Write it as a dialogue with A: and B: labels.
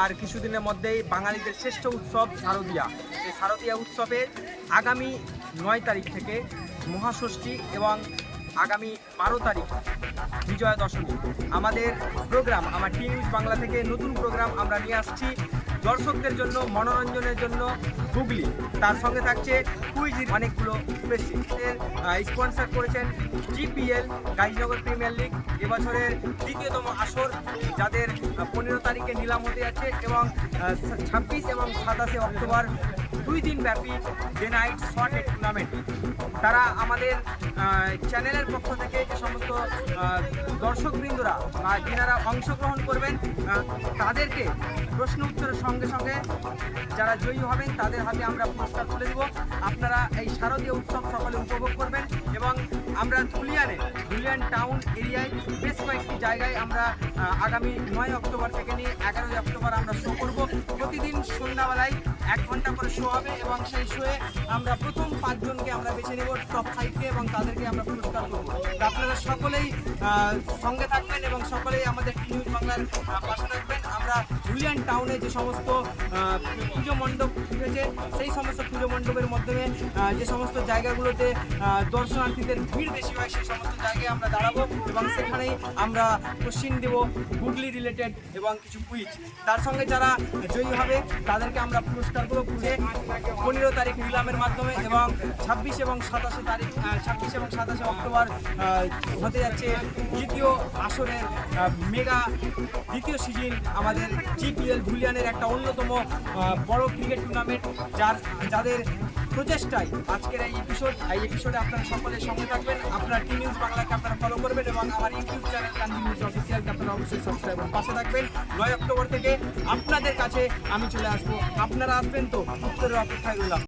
A: আর কিছুদিনের মধ্যেই বাঙালিদের শ্রেষ্ঠ উৎসব শারদীয়া। এই শারদীয়া উৎসবে আগামী নয় তারিখ থেকে মহাষষ্ঠী এবং আগামী বারো তারিখ বিজয়া দশমী আমাদের প্রোগ্রাম, আমার টি নিউজ বাংলা থেকে নতুন প্রোগ্রাম আমরা নিয়ে আসছি দর্শকদের জন্য, মনোরঞ্জনের জন্য হুগলি। তার সঙ্গে থাকছে কুইজির অনেকগুলো স্পেসিফিকের স্পন্সর করেছেন জিপিএল গাইজনগর প্রিমিয়ার লিগ এবছরের দ্বিতীয়তম আসর যাদের পনেরো তারিখে নিলাম হতে যাচ্ছে এবং ছাব্বিশ এবং সাতাশে অক্টোবর দুই দিন ব্যাপী ডে নাইট শর্ট টুর্নামেন্ট। তারা আমাদের চ্যানেলের পক্ষ থেকে যে সমস্ত দর্শকবৃন্দরা বা যিনারা অংশগ্রহণ করবেন তাদেরকে প্রশ্ন উত্তরের সঙ্গে সঙ্গে যারা জয়ী হবেন, তাদের হাতে আমরা পুরস্কার তুলে দেব। আপনারা এই শারদীয় উৎসব সকলে উপভোগ করবেন এবং আমরা ধুলিয়ানে, ধুলিয়ান টাউন এরিয়ায় জায়গায় আমরা আগামী নয় অক্টোবর থেকে নিয়ে এগারোই অক্টোবর আমরা শো করব। প্রতিদিন সন্ধ্যাবেলায় এক ঘণ্টা করে শো হবে এবং সেই শোয়ে আমরা প্রথম পাঁচজনকে আমরা বেছে নেব টপ ফাইভকে এবং তাদেরকে আমরা পুরস্কার করব। আপনারা সকলেই সঙ্গে থাকবেন এবং সকলেই আমাদের নিউজ বাংলার পাশে থাকবেন। আমরা জুলিয়ান টাউনে যে সমস্ত পুজো মণ্ডপ উঠেছে, সেই সমস্ত পুজো মণ্ডপের মাধ্যমে যে সমস্ত জায়গাগুলোতে দর্শনার্থীদের ভিড় বেশি হয়, সেই সমস্ত জায়গায় আমরা দাঁড়াবো এবং সেখানেই আমরা কোশ্চিন দেব হুগলি রিলেটেড এবং কিছু কুইজ তার সঙ্গে যারা জয়ী হবে, তাদেরকে আমরা পুরস্কারগুলো পনেরো তারিখ নিলামের মাধ্যমে এবং ছাব্বিশ এবং সাতাশে তারিখ ছাব্বিশ এবং সাতাশে অক্টোবর হতে যাচ্ছে দ্বিতীয় আসরের মেগা, দ্বিতীয় সিজন আমাদের জিপিএল ভুলিয়ানের একটা অন্যতম বড় ক্রিকেট টুর্নামেন্ট যার, যাদের প্রচেষ্টায় আজকের এই এপিসোড এই এপিসোডে আপনারা সকলে সঙ্গে থাকবেন। আপনারা টি নিউজ বাংলাকে আপনারা ফলো করবেন এবং আমার ইউটিউব চ্যানেল কান্দি নিউজ অফিসিয়ালকে আপনারা অবশ্যই সাবস্ক্রাইব পাশে থাকবেন। নয় অক্টোবর থেকে আপনাদের কাছে আমি চলে আসব। আপনারা আসবেন তো উত্তরের অপেক্ষায় রইলাম।